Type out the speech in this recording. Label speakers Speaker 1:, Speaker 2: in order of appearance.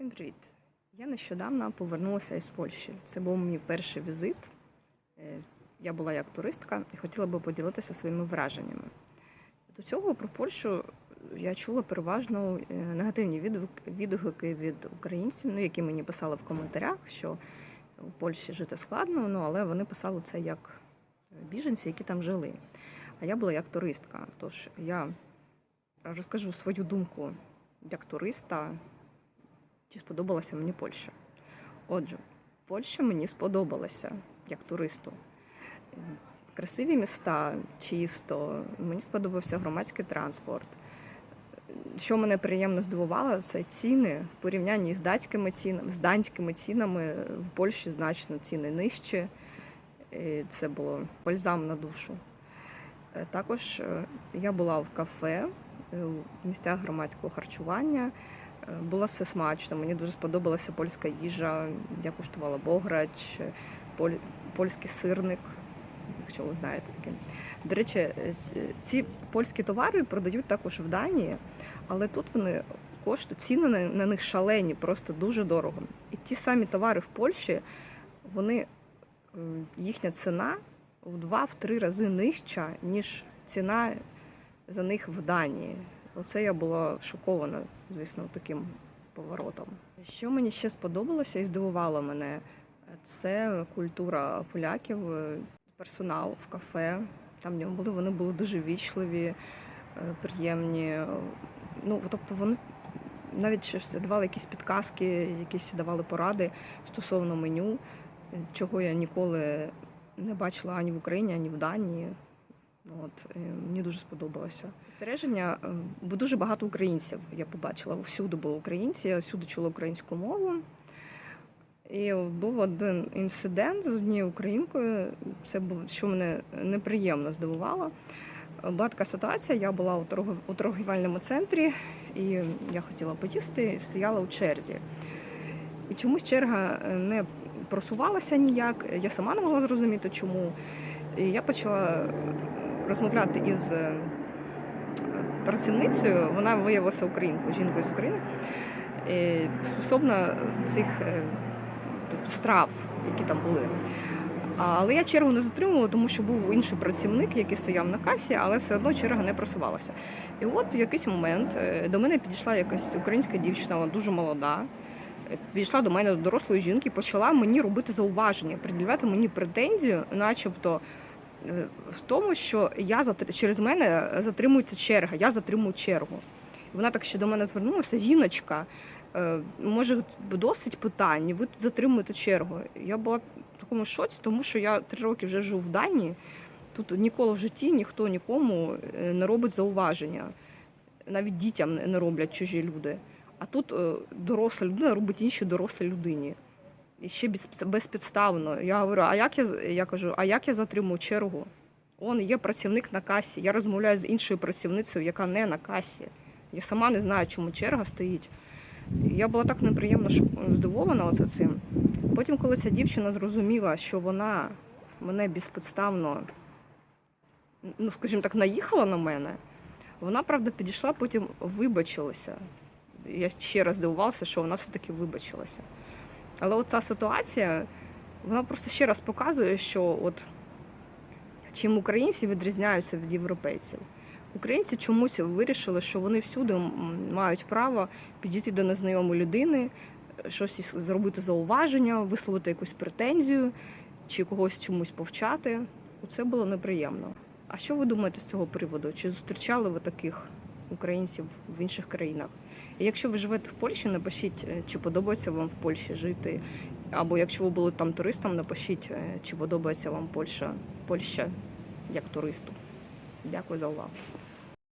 Speaker 1: Всім привіт! Я нещодавно повернулася із Польщі. Це був мій перший візит. Е, Я була як туристка і хотіла би поділитися своїми враженнями. До цього про Польщу я чула переважно е, негативні відгуки- від українців, ну, які мені писали в коментарях, що у Польщі жити складно, ну, але вони писали це як біженці, які там жили. А я була як туристка. Тож я розкажу свою думку як туриста, чи сподобалася мені Польща. Отже, Польща мені сподобалася як туристу. Красиві міста, чисто, мені сподобався громадський транспорт. Що мене приємно здивувало, це ціни в порівнянні з датськими цінами, з данськими цінами в Польщі значно ціни нижчі. І це було бальзам на душу. Е, Також е, я була в кафе, е, в місцях громадського харчування. Було все смачно. Мені дуже сподобалася польська їжа. Я куштувала бограч, поль, польський сирник, якщо ви знаєте таке. До речі, ці- польські товари продають також в Данії, але тут вони коштують, ціни на, них шалені, просто дуже дорого. І ті самі товари в Польщі, вони, їхня ціна в два-три рази нижча, ніж ціна за них в Данії. Оце я була шокована, звісно, таким поворотом. Що мені ще сподобалося і здивувало мене, це культура поляків, е, персонал в кафе. Там були, вони були дуже вічливі, е, приємні. Ну, тобто вони навіть давали якісь підказки, якісь давали поради стосовно меню, е, чого я ніколи не бачила ані в Україні, ані в Данії. От, е, мені дуже сподобалося. Спостереження, е, бо дуже багато українців я побачила. Всюди були українці, я всюди чула українську мову. І був один інцидент з однією українкою. Це був, що мене неприємно здивувало. Була така ситуація, я була у у торгівельному центрі, і я хотіла поїсти, і стояла у черзі. І чомусь черга е, не просувалася ніяк. Я сама не могла зрозуміти, чому. І я почала розмовляти із е, працівницею. Вона виявилася українкою, жінкою з України. І стосовно цих е, тобто, страв, які там були. Але я чергу не затримувала, тому що був інший працівник, який стояв на касі, але все одно черга не просувалася. І от в якийсь момент е, до мене підійшла якась українська дівчина, вона дуже молода. е, Підійшла до мене до дорослої жінки, почала мені робити зауваження, пред'являти мені претензію, начебто е, в тому, що я через мене затримується черга, я затримую чергу. Вона так ще до мене звернулася, жіночка, е, може досить питань, ви затримуєте чергу. Я була в такому шоці, тому що я три роки вже живу в Данії. Тут ніколи в житті ніхто нікому е, не робить зауваження. Навіть дітям не- роблять чужі люди. А тут е, доросла людина робить іншій дорослій людині. Ще безпідставно. Я говорю, а як я, я кажу, а як я затримую чергу? Он є працівник на касі. Я розмовляю з іншою працівницею, яка не на касі. Я сама не знаю, чому черга стоїть. Я була так неприємно здивована оце цим. Потім, коли ця дівчина зрозуміла, що вона мене безпідставно, ну скажімо так, наїхала на мене, вона, правда, підійшла, потім вибачилася. Я ще раз здивувалася, що вона все-таки вибачилася. Але оця ситуація, вона просто ще раз показує, що от чим українці відрізняються від європейців. Українці чомусь вирішили, що вони всюди мають право підійти до незнайомої людини, щось зробити зауваження, висловити якусь претензію чи когось чомусь повчати. Це було неприємно. А що ви думаєте з цього приводу? Чи зустрічали ви таких українців в інших країнах? Якщо ви живете в Польщі, напишіть, е, чи подобається вам в Польщі жити. Або якщо ви були там туристом, напишіть, е, чи подобається вам Польща, Польща як туристу. Дякую за увагу.